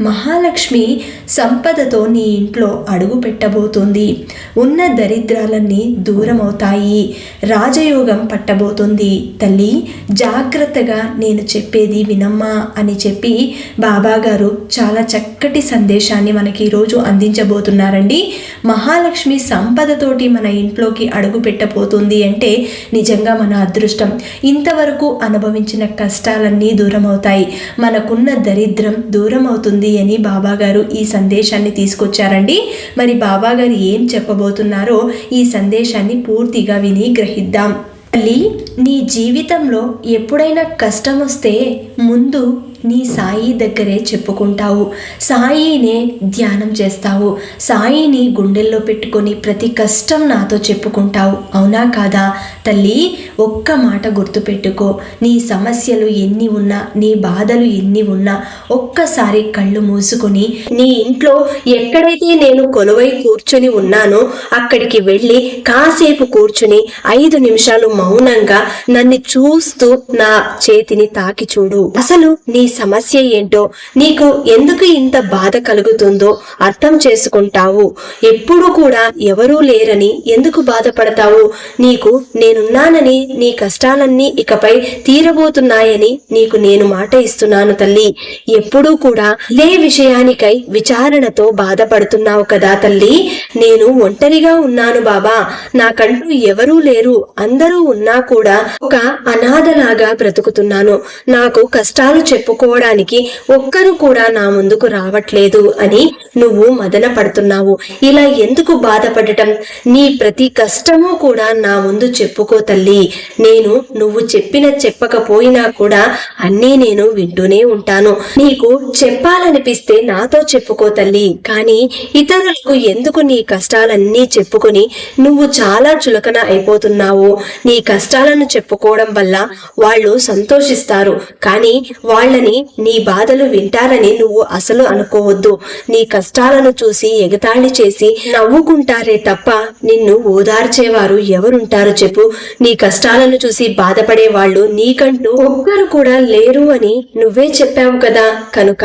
మహాలక్ష్మి సంపదతో నీ ఇంట్లో అడుగు పెట్టబోతుంది. ఉన్న దరిద్రాలన్నీ దూరం అవుతాయి రాజయోగం పట్టబోతుంది. తల్లి జాగ్రత్తగా నేను చెప్పేది వినమ్మా అని చెప్పి బాబా గారు చాలా చక్కటి సందేశాన్ని మనకి ఈరోజు అందించబోతున్నారండి. మహాలక్ష్మి సంపదతోటి మన ఇంట్లోకి అడుగు పెట్టబోతుంది అంటే నిజంగా మన అదృష్టం. ఇంతవరకు అనుభవించిన కష్టాలన్నీ దూరం అవుతాయి మనకున్న దరిద్రం దూరం అవుతుంది అని బాబాగారు ఈ సందేశాన్ని తీసుకొచ్చారండి. మరి బాబాగారు ఏం చెప్పబోతున్నారో ఈ సందేశాన్ని పూర్తిగా విని గ్రహిద్దాం. తల్లి నీ జీవితంలో ఎప్పుడైనా కష్టం వస్తే ముందు నీ సాయి దగ్గరే చెప్పుకుంటావు. సాయినే ధ్యానం చేస్తావు. సాయిని గుండెల్లో పెట్టుకొని ప్రతి కష్టం నాతో చెప్పుకుంటావు. అవునా కాదా? తల్లి ఒక్క మాట గుర్తుపెట్టుకో. నీ సమస్యలు ఎన్ని ఉన్నా నీ బాధలు ఎన్ని ఉన్నా ఒక్కసారి కళ్ళు మూసుకొని నీ ఇంట్లో ఎక్కడైతే నేను కొలువై కూర్చొని ఉన్నానో అక్కడికి వెళ్ళి కాసేపు కూర్చుని ఐదు నిమిషాలు మౌనంగా నన్ను చూస్తూ నా చేతిని తాకి చూడు. అసలు నీ సమస్య ఏంటో నీకు ఎందుకు ఇంత బాధ కలుగుతుందో అర్థం చేసుకుంటావు. ఎప్పుడు కూడా ఎవరూ లేరని ఎందుకు బాధపడతావు? నీకు నేనున్నానని నీ కష్టాలన్నీ ఇకపై తీరబోతున్నాయని నీకు నేను మాట ఇస్తున్నాను తల్లి. ఎప్పుడూ కూడా లే విషయానికై విచారణతో బాధపడుతున్నావు కదా తల్లి. నేను ఒంటరిగా ఉన్నాను బాబా. నాకంటూ ఎవరూ లేరు. అందరూ ఉన్నా కూడా ఒక అనాథలాగా బ్రతుకుతున్నాను. నాకు కష్టాలు చెప్పు చెప్పుకోవడానికి ఒక్కరు కూడా నా ముందుకు రావట్లేదు అని నువ్వు మదన పడుతున్నావు. ఇలా ఎందుకు బాధపడటం? నీ ప్రతి కష్టము కూడా నా ముందు చెప్పుకో తల్లి. నేను నువ్వు చెప్పిన చెప్పకపోయినా కూడా అన్నీ నేను వింటూనే ఉంటాను. నీకు చెప్పాలనిపిస్తే నాతో చెప్పుకో తల్లి. కానీ ఇతరులకు ఎందుకు నీ కష్టాలన్నీ చెప్పుకొని నువ్వు చాలా చులకన అయిపోతున్నావు? నీ కష్టాలను చెప్పుకోవడం వల్ల వాళ్ళు సంతోషిస్తారు. కానీ వాళ్ళని నీ బాధలు వింటారని నువ్వు అసలు అనుకోవద్దు. నీ కష్టాలను చూసి ఎగతాళి చేసి నవ్వుకుంటారే తప్ప నిన్ను ఓదార్చేవారు ఎవరుంటారు చెప్పు. నీ కష్టాలను చూసి బాధపడే వాళ్ళు నీకంటూ ఒక్కరు కూడా లేరు అని నువ్వే చెప్పావు కదా. కనుక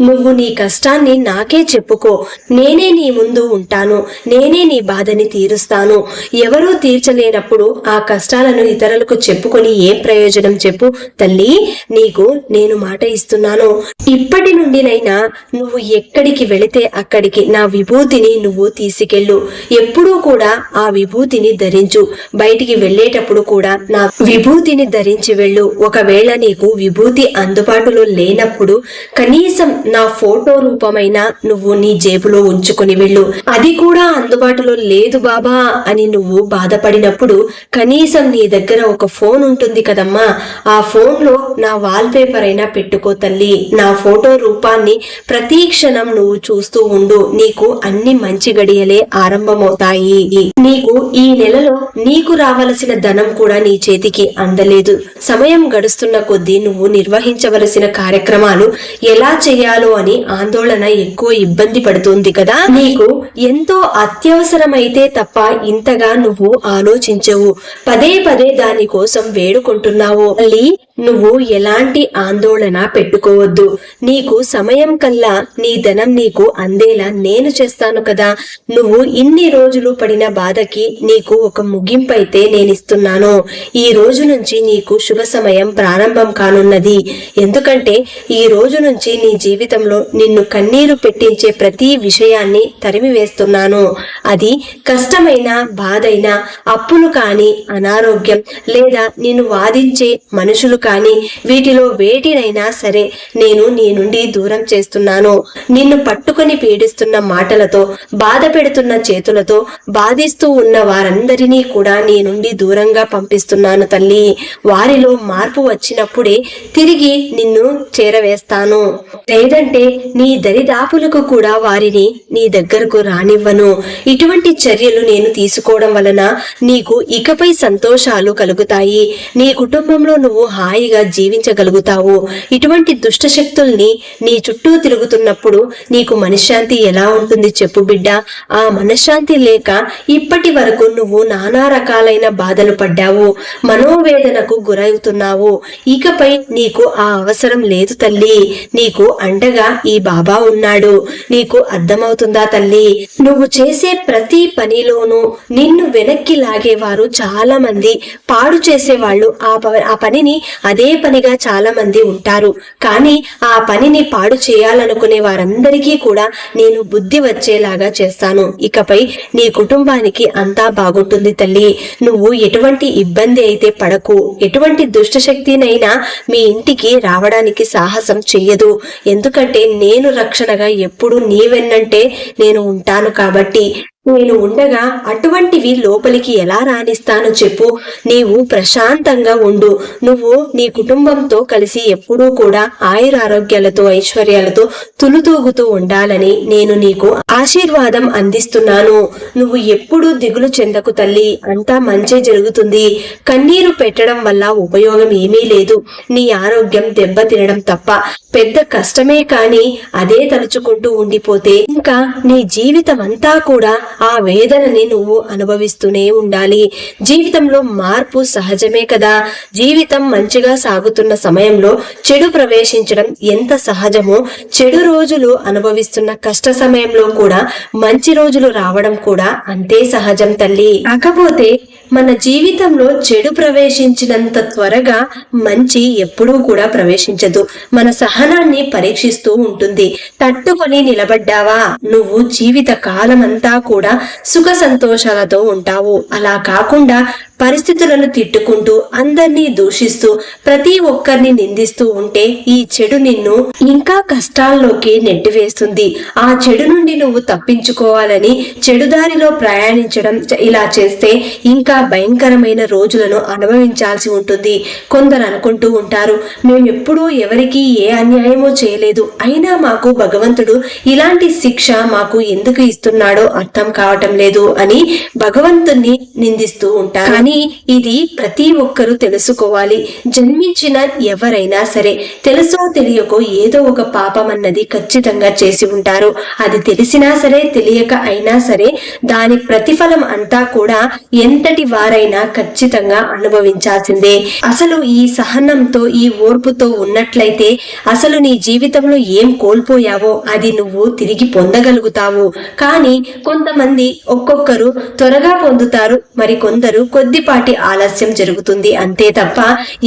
నువ్వు నీ కష్టాన్ని నాకే చెప్పుకో. నేనే నీ ముందు ఉంటాను. నేనే నీ బాధని తీరుస్తాను. ఎవరూ తీర్చలేనప్పుడు ఆ కష్టాలను ఇతరులకు చెప్పుకొని ఏం ప్రయోజనం చెప్పు. తల్లి నీకు నేను మాట ఇస్తున్నాను ఇప్పటి నుండినైనా నువ్వు ఎక్కడికి వెళితే అక్కడికి నా విభూతిని నువ్వు తీసుకెళ్ళు. ఎప్పుడూ కూడా ఆ విభూతిని ధరించు. బయటికి వెళ్ళేటప్పుడు కూడా నా విభూతిని ధరించి వెళ్ళు. ఒకవేళ నీకు విభూతి అందుబాటులో లేనప్పుడు కనీసం నా ఫోటో రూపమైన నువ్వు నీ జేబులో ఉంచుకొని వెళ్ళు. అది కూడా అందుబాటులో లేదు బాబా అని నువ్వు బాధపడినప్పుడు కనీసం నీ దగ్గర ఒక ఫోన్ ఉంటుంది కదమ్మా. ఆ ఫోన్లో నా వాల్ పేపర్ అయినా పెట్టుకో తల్లి. నా ఫోటో రూపాన్ని ప్రతి క్షణం నువ్వు చూస్తూ ఉండు. నీకు అన్ని మంచి గడియలే ఆరంభమవుతాయి. నీకు ఈ నెలలో నీకు రావలసిన ధనం కూడా నీ చేతికి అందలేదు. సమయం గడుస్తున్న కొద్దీ నువ్వు నిర్వహించవలసిన కార్యక్రమాలు ఎలా చేయాలో అని ఆందోళన ఎక్కువ ఇబ్బంది పడుతుంది కదా. నీకు ఎంతో అత్యవసరమైతే తప్ప ఇంతగా నువ్వు ఆలోచించవు. పదే పదే దాని కోసం వేడుకుంటున్నావు. మళ్ళీ నువ్వు ఎలాంటి ఆందోళన పెట్టుకోవద్దు. నీకు సమయం కల్లా నీ ధనం నీకు అందేలా నేను చేస్తాను కదా. నువ్వు ఇన్ని రోజులు పడిన బాధకి నీకు ఒక ముగింపు అయితే నేను ఇస్తున్నాను ఈ రోజు నుంచి నీకు శుభ సమయం ప్రారంభం కానున్నది. ఎందుకంటే ఈ రోజు నుంచి నీ జీవితంలో నిన్ను కన్నీరు పెట్టించే ప్రతి విషయాన్ని తరిమి వేస్తున్నాను అది కష్టమైన బాధైన అప్పులు కాని అనారోగ్యం లేదా నిన్ను వాదించే మనుషులు కాని వీటిలో వేటినైనా సరే నేను నీ నుండి దూరం చేస్తున్నాను. నిన్ను పట్టుకొని పీడిస్తున్న మాటలతో బాధ పెడుతున్న చేతులతో బాధిస్తూ ఉన్న వారందరినీ కూడా నీ నుండి దూరంగా పంపిస్తున్నాను తల్లి. వారిలో మార్పు వచ్చినప్పుడే తిరిగి నిన్ను చేరవేస్తాను. లేదంటే నీ దరిదాపులకు కూడా వారిని నీ దగ్గరకు రానివ్వను. ఇటువంటి చర్యలు నేను తీసుకోవడం వలన నీకు ఇకపై సంతోషాలు కలుగుతాయి. నీ కుటుంబంలో నువ్వు హాయిగా జీవించగలుగుతావు. ఇటువంటి దుష్ట శక్తుల్ని నీ చుట్టూ తిరుగుతున్నప్పుడు నీకు మనశ్శాంతి ఎలా ఉంటుంది చెప్పు బిడ్డ. ఆ మనశ్శాంతి లేక ఇప్పటి వరకు నువ్వు నానా రకాలైన బాధలు పడ్డావు మనోవేదనకు గురవుతున్నావు. ఇకపై నీకు ఆ అవసరం లేదు తల్లి. నీకు అండగా ఈ బాబా ఉన్నాడు. నీకు అర్థమవుతుందా తల్లి? నువ్వు చేసే ప్రతి పనిలోనూ నిన్ను వెనక్కి లాగేవారు చాలా మంది పాడు చేసేవాళ్ళు. ఆ ఆ పనిని అదే పనిగా చాలా మంది ఉంటారు. కానీ ఆ పనిని పాడు చేయాలనుకునే వారందరికీ కూడా నేను బుద్ధి వచ్చేలాగా చేస్తాను. ఇకపై నీ కుటుంబానికి అంతా బాగుంటుంది తల్లి. నువ్వు ఎటువంటి ఇబ్బంది అయితే పడకు. ఎటువంటి దుష్ట శక్తినైనా మీ ఇంటికి రావడానికి సాహసం చెయ్యదు. ఎందుకంటే నేను రక్షణగా ఎప్పుడు నీ వెన్నంటే నేను ఉంటాను కాబట్టి నేను ఉండగా అటువంటివి లోపలికి ఎలా రాణిస్తాను చెప్పు. నీవు ప్రశాంతంగా ఉండు. నువ్వు నీ కుటుంబంతో కలిసి ఎప్పుడూ కూడా ఆయురారోగ్యాలతో ఐశ్వర్యాలతో తులుతూగుతూ ఉండాలని నేను నీకు ఆశీర్వాదం అందిస్తున్నాను. నువ్వు ఎప్పుడూ దిగులు చెందకు తల్లి. అంతా మంచే జరుగుతుంది. కన్నీరు పెట్టడం వల్ల ఉపయోగం ఏమీ లేదు. నీ ఆరోగ్యం దెబ్బతినడం తప్ప. పెద్ద కష్టమే కాని అదే తలుచుకుంటూ ఉండిపోతే ఇంకా నీ జీవితం అంతా కూడా ఆ వేదనని నువ్వు అనుభవిస్తూనే ఉండాలి. జీవితంలో మార్పు సహజమే కదా. జీవితం మంచిగా సాగుతున్న సమయంలో చెడు ప్రవేశించడం ఎంత సహజమో చెడు రోజులు అనుభవిస్తున్న కష్ట సమయంలో కూడా మంచి రోజులు రావడం కూడా అంతే సహజం తల్లి. కాకపోతే మన జీవితంలో చెడు ప్రవేశించినంత త్వరగా మంచి ఎప్పుడూ కూడా ప్రవేశించదు. మన సహనాన్ని పరీక్షిస్తూ ఉంటుంది. తట్టుకొని నిలబడ్డావా? నువ్వు జీవిత కాలమంతా కూడా సుఖ సంతోషాలతో ఉంటావు. అలా కాకుండా పరిస్థితులను తిట్టుకుంటూ అందరినీ దూషిస్తూ ప్రతి ఒక్కరిని నిందిస్తూ ఉంటే ఈ చెడు నిన్ను ఇంకా కష్టాల్లోకి నెట్టివేస్తుంది. ఆ చెడు నుండి నువ్వు తప్పించుకోవాలని చెడుదారిలో ప్రయాణించడం ఇలా చేస్తే ఇంకా భయంకరమైన రోజులను అనుభవించాల్సి ఉంటుంది. కొందరు అనుకుంటూ ఉంటారు మేము ఎప్పుడూ ఎవరికి ఏ అన్యాయమో చేయలేదు. అయినా మాకు భగవంతుడు ఇలాంటి శిక్ష మాకు ఎందుకు ఇస్తున్నాడో అర్థం కావటం లేదు అని భగవంతుణ్ణి నిందిస్తూ ఉంటారు. కానీ ఇది ప్రతి ఒక్కరూ తెలుసుకోవాలి. జన్మించిన ఎవరైనా సరే తెలుసో తెలియకో ఏదో ఒక పాపం అన్నది ఖచ్చితంగా చేసి ఉంటారు. అది తెలిసినా సరే తెలియక అయినా సరే దాని ప్రతిఫలం అంతా కూడా ఎంతటి వారైనా ఖచ్చితంగా అనుభవించాల్సిందే. అసలు ఈ సహనంతో ఈ ఓర్పుతో ఉన్నట్లయితే అసలు నీ జీవితంలో ఏం కోల్పోయావో అది నువ్వు తిరిగి పొందగలుగుతావు. కానీ కొంతమంది ఒక్కొక్కరు త్వరగా పొందుతారు మరి కొందరు కొద్ది కొద్దిపాటి ఆలస్యం జరుగుతుంది అంతే తప్ప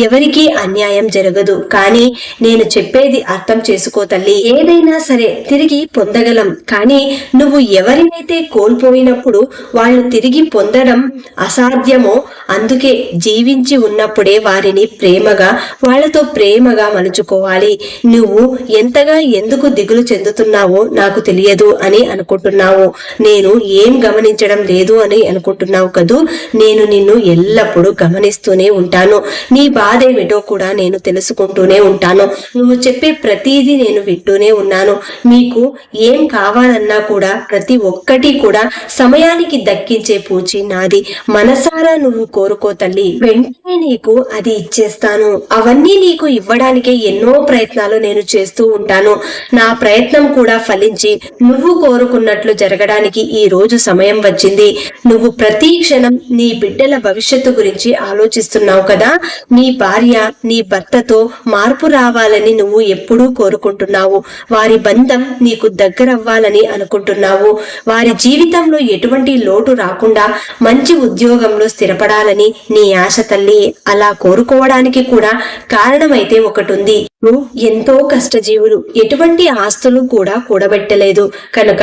ఎవరికీ అన్యాయం జరగదు. కానీ నేను చెప్పేది అర్థం చేసుకో తల్లి. ఏదైనా సరే తిరిగి పొందగలం. కానీ నువ్వు ఎవరినైతే కోల్పోయినప్పుడు వాళ్ళు తిరిగి పొందడం అసాధ్యమో అందుకే జీవించి ఉన్నప్పుడే వారిని ప్రేమగా వాళ్ళతో ప్రేమగా మలుచుకోవాలి. నువ్వు ఎంతగా ఎందుకు దిగులు చెందుతున్నావో నాకు తెలియదు అని అనుకుంటున్నావు. నేను ఏం గమనించడం లేదు అని అనుకుంటున్నావు కదూ? నేను నిన్ను ఎల్లప్పుడూ గమనిస్తూనే ఉంటాను. నీ బాధ ఏమిటో కూడా నేను తెలుసుకుంటూనే ఉంటాను. నువ్వు చెప్పే ప్రతిదీ నేను వింటూనే ఉన్నాను. మీకు ఏం కావాలన్నా కూడా ప్రతి ఒక్కటి కూడా సమయానికి దక్కించే పూచి నాది. మనసారా నువ్వు కోరుకో తల్లి. వెంటనే నీకు అది ఇచ్చేస్తాను. అవన్నీ నీకు ఇవ్వడానికే ఎన్నో ప్రయత్నాలు నేను చేస్తూ ఉంటాను. నా ప్రయత్నం కూడా ఫలించి నువ్వు కోరుకున్నట్లు జరగడానికి ఈ రోజు సమయం వచ్చింది. నువ్వు ప్రతి క్షణం నీ బిడ్డల భవిష్యత్తు గురించి ఆలోచిస్తున్నావు కదా? నీ భార్య నీ భర్తతో మార్పు రావాలని నువ్వు ఎప్పుడూ కోరుకుంటున్నావు. వారి బంధం నీకు దగ్గరవ్వాలని అనుకుంటున్నావు. వారి జీవితంలో ఎటువంటి లోటు రాకుండా మంచి ఉద్యోగంలో స్థిరపడాలని నీ ఆశ తల్లి అలా కోరుకోవడానికి కూడా కారణమైతే ఒకటి ఉంది నువ్వు ఎంతో కష్టజీవులు. ఎటువంటి ఆస్తులు కూడా కూడబెట్టలేదు. కనుక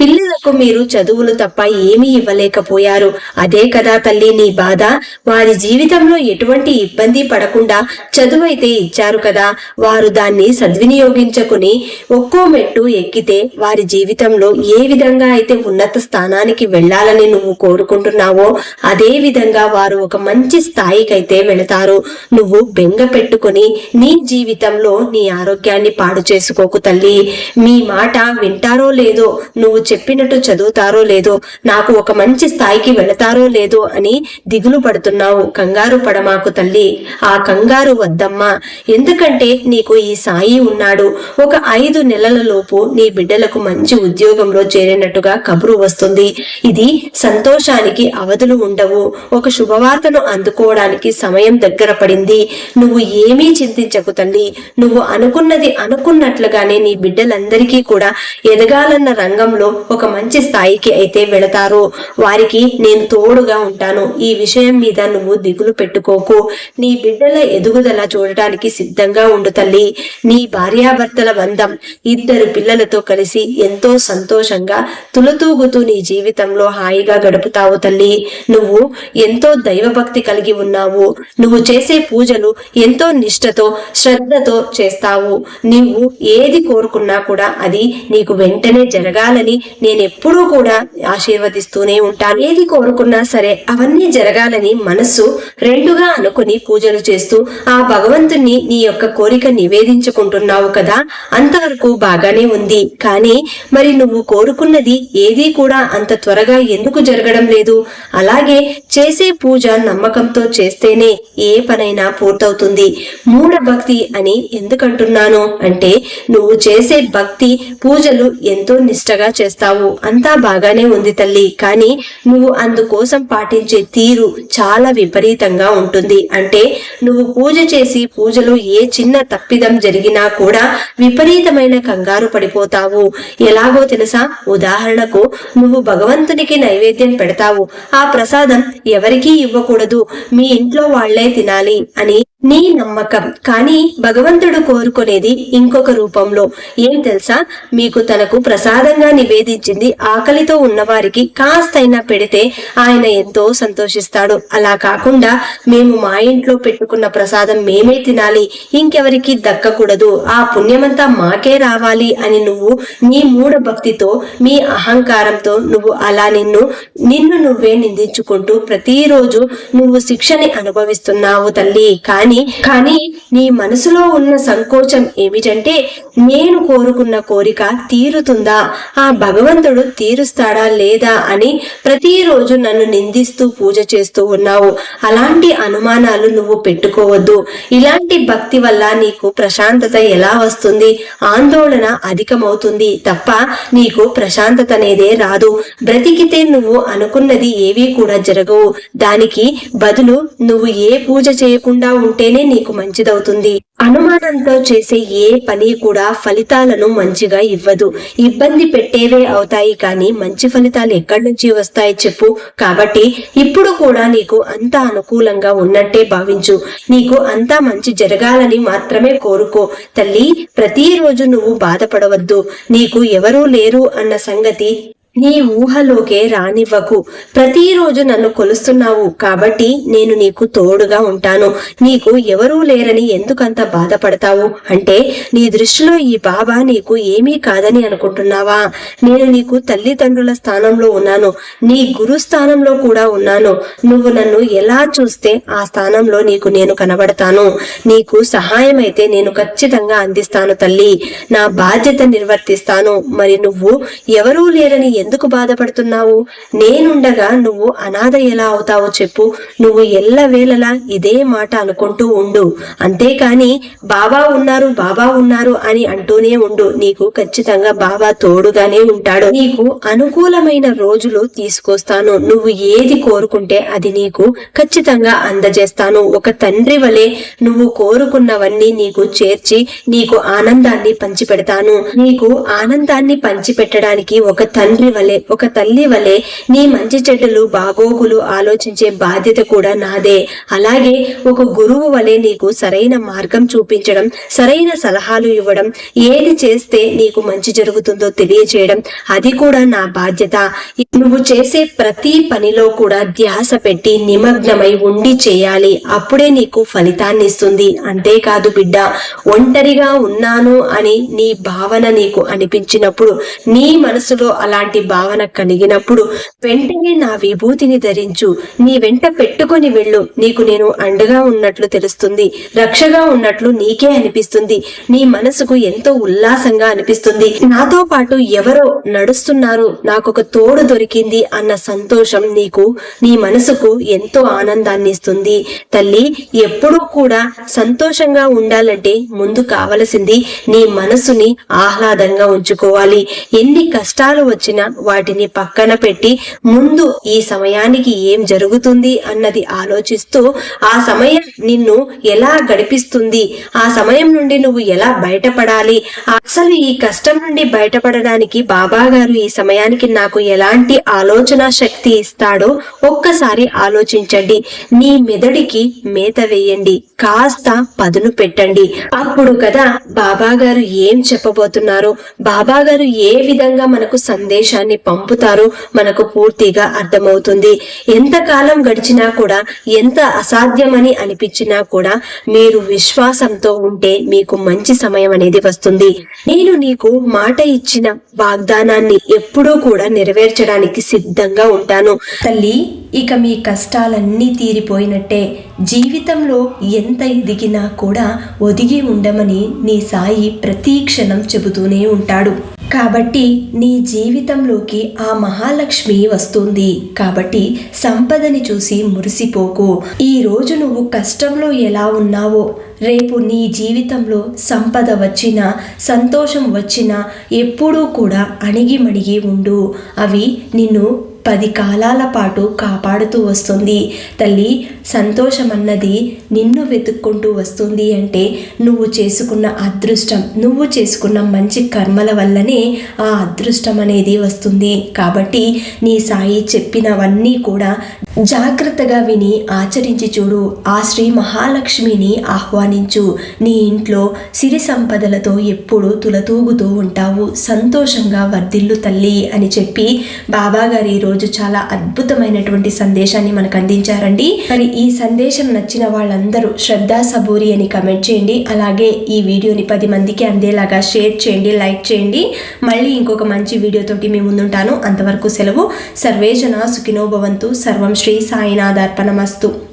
పిల్లలకు మీరు చదువులు తప్ప ఏమీ ఇవ్వలేకపోయారు. అదే కదా తల్లి నీ బాధ. వారి జీవితంలో ఎటువంటి ఇబ్బంది పడకుండా చదువైతే ఇచ్చారు కదా. వారు దాన్ని సద్వినియోగించుకుని ఒక్కో మెట్టు ఎక్కితే వారి జీవితంలో ఏ విధంగా అయితే ఉన్నత స్థానానికి వెళ్ళాలని నువ్వు కోరుకుంటున్నావో అదే విధంగా వారు ఒక మంచి స్థాయికైతే వెళతారు. నువ్వు బెంగ పెట్టుకుని నీ జీవితంలో నీ ఆరోగ్యాన్ని పాడు చేసుకోకు తల్లి. మీ మాట వింటారో లేదో నువ్వు చెప్పినట్టు చదువుతారో లేదో నాకు ఒక మంచి స్థాయికి వెళతారో లేదో అని దిగులు పడుతున్నావు. కంగారు పడమాకు తల్లి. ఆ కంగారు వద్దమ్మా. ఎందుకంటే నీకు ఈ సాయి ఉన్నాడు. ఒక ఐదు నెలల లోపు నీ బిడ్డలకు మంచి ఉద్యోగంలో చేరినట్టుగా కబురు వస్తుంది. ఇది సంతోషానికి అవధులు ఉండవు. ఒక శుభవార్తను అందుకోవడానికి సమయం దగ్గర పడింది. నువ్వు ఏమీ చింతించకు తల్లి. నువ్వు అనుకున్నది అనుకున్నట్లుగానే నీ బిడ్డలందరికీ కూడా ఎదగాలన్న రంగంలో ఒక మంచి స్థాయికి అయితే వెళతారు. వారికి నేను తోడుగా ఉంటాను. ఈ విషయం విషయం మీద నువ్వు దిగులు పెట్టుకోకు. నీ బిడ్డల ఎదుగుదల చూడటానికి సిద్ధంగా ఉండు తల్లి. నీ భార్యాభర్తల బంధం ఇద్దరు పిల్లలతో కలిసి ఎంతో సంతోషంగా తులతూగుతూ నీ జీవితంలో హాయిగా గడుపుతావు తల్లి. నువ్వు ఎంతో దైవభక్తి కలిగి ఉన్నావు. నువ్వు చేసే పూజలు ఎంతో నిష్ఠతో శ్రద్ధతో చేస్తావు. నీవు ఏది కోరుకున్నా కూడా అది నీకు వెంటనే జరగాలని నేను ఎప్పుడూ కూడా ఆశీర్వదిస్తూనే ఉంటాను. ఏది కోరుకున్నా సరే అవన్నీ జరగ జరగాలని మనస్సు రెండుగా అనుకుని పూజలు చేస్తూ ఆ భగవంతుణ్ణి నీ యొక్క కోరిక నివేదించుకుంటున్నావు కదా అంతవరకు బాగానే ఉంది. కానీ మరి నువ్వు కోరుకున్నది ఏదీ కూడా అంత త్వరగా ఎందుకు జరగడం లేదు? అలాగే చేసే పూజ నమ్మకంతో చేస్తేనే ఏ పనైనా పూర్తవుతుంది. మూఢ భక్తి అని ఎందుకంటున్నాను అంటే నువ్వు చేసే భక్తి పూజలు ఎంతో నిష్టగా చేస్తావు. అంతా బాగానే ఉంది తల్లి. కానీ నువ్వు అందుకోసం పాటించే తీరు చాలా విపరీతంగా ఉంటుంది. అంటే నువ్వు పూజ చేసి పూజలో ఏ చిన్న తప్పిదం జరిగినా కూడా విపరీతమైన కంగారు పడిపోతావు. ఎలాగో తెలుసా? ఉదాహరణకు నువ్వు భగవంతునికి నైవేద్యం పెడతావు. ఆ ప్రసాదం ఎవరికీ ఇవ్వకూడదు. మీ ఇంట్లో వాళ్ళే తినాలి అని నీ నమ్మకం. కానీ భగవంతుడు కోరుకునేది ఇంకొక రూపంలో. ఏం తెలుసా? మీకు తనకు ప్రసాదంగా నివేదించింది ఆకలితో ఉన్నవారికి కాస్తైనా పెడితే ఆయన ఎంతో సంతోషిస్తాడు. అలా కాకుండా మేము మా ఇంట్లో పెట్టుకున్న ప్రసాదం మేమే తినాలి. ఇంకెవరికి దక్కకూడదు. ఆ పుణ్యమంతా మాకే రావాలి అని నువ్వు నీ మూఢ భక్తితో మీ అహంకారంతో నువ్వు అలా నిన్ను నిన్ను నువ్వే నిందించుకుంటూ ప్రతిరోజు నువ్వు శిక్షని అనుభవిస్తున్నావు తల్లి. కానీ కానీ నీ మనసులో ఉన్న సంకోచం ఏమిటంటే నేను కోరుకున్న కోరిక తీరుతుందా? ఆ భగవంతుడు తీరుస్తాడా లేదా అని ప్రతిరోజు నన్ను నిందిస్తూ పూజ చేస్తూ ఉన్నావు. అలాంటి అనుమానాలు నువ్వు పెట్టుకోవద్దు. ఇలాంటి భక్తి వల్ల నీకు ప్రశాంతత ఎలా వస్తుంది? ఆందోళన అధికమవుతుంది తప్ప నీకు ప్రశాంతత అనేదే రాదు. బ్రతికితే నువ్వు అనుకున్నది ఏవీ కూడా జరగవు. దానికి బదులు నువ్వు ఏ పూజ చేయకుండా ఉంటేనే నీకు మంచిదవుతుంది. అనుమానంతో చేసే ఏ పని కూడా ఫలితాలను మంచిగా ఇవ్వదు. ఇబ్బంది పెట్టేవే అవుతాయి కానీ మంచి ఫలితాలు ఎక్కడి నుంచి వస్తాయి చెప్పు. కాబట్టి ఇప్పుడు కూడా నీకు అంత అనుకూలంగా ఉన్నట్టే భావించు. నీకు అంతా మంచి జరగాలని మాత్రమే కోరుకో. తల్లి ప్రతిరోజు నువ్వు బాధపడవద్దు. నీకు ఎవరూ లేరు అన్న సంగతి నీ ఊహలోకే రానివ్వకు. ప్రతిరోజు నన్ను కొలుస్తున్నావు కాబట్టి నేను నీకు తోడుగా ఉంటాను. నీకు ఎవరూ లేరని ఎందుకంత బాధపడతావు? అంటే నీ దృష్టిలో ఈ బాబా నీకు ఏమీ కాదని అనుకుంటున్నావా? నేను నీకు తల్లిదండ్రుల స్థానంలో ఉన్నాను. నీ గురు స్థానంలో కూడా ఉన్నాను. నువ్వు నన్ను ఎలా చూస్తే ఆ స్థానంలో నీకు నేను కనబడతాను. నీకు సహాయం అయితే నేను ఖచ్చితంగా అందిస్తాను తల్లి. నా బాధ్యత నిర్వర్తిస్తాను. మరి నువ్వు ఎవరూ లేరని ఎందుకు బాధపడుతున్నావు? నేనుండగా నువ్వు అనాథ ఎలా అవుతావో చెప్పు. నువ్వు ఎల్లవేళలా ఇదే మాట అనుకుంటూ ఉండు. అంతేకాని బాబా ఉన్నారు బాబా ఉన్నారు అని అంటూనే ఉండు. నీకు ఖచ్చితంగా బాబా తోడుగానే ఉంటాడు. నీకు అనుకూలమైన రోజులు తీసుకొస్తాను. నువ్వు ఏది కోరుకుంటే అది నీకు ఖచ్చితంగా అందజేస్తాను. ఒక తండ్రి వలె నువ్వు కోరుకున్నవన్నీ నీకు చేర్చి నీకు ఆనందాన్ని పంచిపెడతాను. నీకు ఆనందాన్ని పంచిపెట్టడానికి ఒక తండ్రి తండ్రి వలె ఒక తల్లి వలె నీ మంచి చెడ్డలు బాగోగులు ఆలోచించే బాధ్యత కూడా నాదే. అలాగే ఒక గురువు వలె నీకు సరైన మార్గం చూపించడం సరైన సలహాలు ఇవ్వడం ఏది చేస్తే నీకు మంచి జరుగుతుందో తెలియచేయడం అది కూడా నా బాధ్యత. నువ్వు చేసే ప్రతి పనిలో కూడా ధ్యాస పెట్టి నిమగ్నమై ఉండి చేయాలి. అప్పుడే నీకు ఫలితాన్ని ఇస్తుంది. అంతేకాదు బిడ్డ ఒంటరిగా ఉన్నాను అని నీ భావన నీకు అనిపించినప్పుడు నీ మనసులో అలాంటి భావన కలిగినప్పుడు వెంటనే నా విభూతిని ధరించు. నీ వెంట పెట్టుకొని వెళ్ళు. నీకు నేను అండగా ఉన్నట్లు తెలుస్తుంది. రక్షగా ఉన్నట్లు నీకే అనిపిస్తుంది. నీ మనసుకు ఎంతో ఉల్లాసంగా అనిపిస్తుంది. నాతో పాటు ఎవరో నడుస్తున్నారు. నాకు తోడు దొరికింది అన్న సంతోషం నీకు నీ మనసుకు ఎంతో ఆనందాన్ని ఇస్తుంది. తల్లి ఎప్పుడూ కూడా సంతోషంగా ఉండాలంటే ముందు కావలసింది నీ మనసుని ఆహ్లాదంగా ఉంచుకోవాలి. ఎన్ని కష్టాలు వచ్చినా వాటిని పక్కన పెట్టి ముందు ఈ సమయానికి ఏం జరుగుతుంది అన్నది ఆలోచిస్తూ ఆ సమయం నిన్ను ఎలా గడిపిస్తుంది? ఆ సమయం నుండి నువ్వు ఎలా బయటపడాలి? అసలు ఈ కష్టం నుండి బయటపడడానికి బాబా గారు ఈ సమయానికి నాకు ఎలాంటి ఆలోచన శక్తి ఇస్తాడో ఒక్కసారి ఆలోచించండి. నీ మెదడికి మేత వేయండి. కాస్త పదును పెట్టండి. అప్పుడు కదా బాబా గారు ఏం చెప్పబోతున్నారు? బాబా గారు ఏ విధంగా మనకు సందేశం సందేశాన్ని పంపుతారో మనకు పూర్తిగా అర్థమవుతుంది. ఎంతకాలం గడిచినా కూడా ఎంత అసాధ్యమని అనిపించినా కూడా మీరు విశ్వాసంతో ఉంటే మీకు మంచి సమయం అనేది వస్తుంది. నేను నీకు మాట ఇచ్చిన వాగ్దానాన్ని ఎప్పుడూ కూడా నెరవేర్చడానికి సిద్ధంగా ఉంటాను. తల్లి ఇక మీ కష్టాలన్నీ తీరిపోయినట్టే. జీవితంలో ఎంత ఎదిగినా కూడా ఒదిగి ఉండమని నీ సాయి ప్రతి క్షణం చెబుతూనే ఉంటాడు. కాబట్టి నీ జీవితంలోకి ఆ మహాలక్ష్మి వస్తుంది. కాబట్టి సంపదని చూసి మురిసిపోకు. ఈ రోజు నువ్వు కష్టంలో ఎలా ఉన్నావో రేపు నీ జీవితంలో సంపద వచ్చినా సంతోషం వచ్చినా ఎప్పుడూ కూడా అణిగిమణిగి ఉండు. అవి నిన్ను పది కాలాల పాటు కాపాడుతూ వస్తుంది. తల్లి సంతోషం అన్నది నిన్ను వెతుక్కుంటూ వస్తుంది అంటే నువ్వు చేసుకున్న అదృష్టం నువ్వు చేసుకున్న మంచి కర్మల వల్లనే ఆ అదృష్టం అనేది వస్తుంది. కాబట్టి నీ సాయి చెప్పినవన్నీ కూడా జాగ్రత్తగా విని ఆచరించి చూడు. ఆ శ్రీ మహాలక్ష్మిని ఆహ్వానించు. నీ ఇంట్లో సిరి సంపదలతో ఎప్పుడు తులతూగుతూ ఉంటావు. సంతోషంగా వర్ధిల్లు తల్లి అని చెప్పి బాబాగారు ఈరోజు చాలా అద్భుతమైనటువంటి సందేశాన్ని మనకు అందించారండి. మరి ఈ సందేశం నచ్చిన వాళ్ళందరూ శ్రద్ధా సబూరి అని కమెంట్ చేయండి. అలాగే ఈ వీడియోని పది మందికి అందేలాగా షేర్ చేయండి లైక్ చేయండి. మళ్ళీ ఇంకొక మంచి వీడియోతోటి మీ ముందుంటాను. అంతవరకు సెలవు. సర్వేజన సుఖినోభవంతు సర్వం శ్రీ శ్రీ సాయినాథార్పణమస్తు.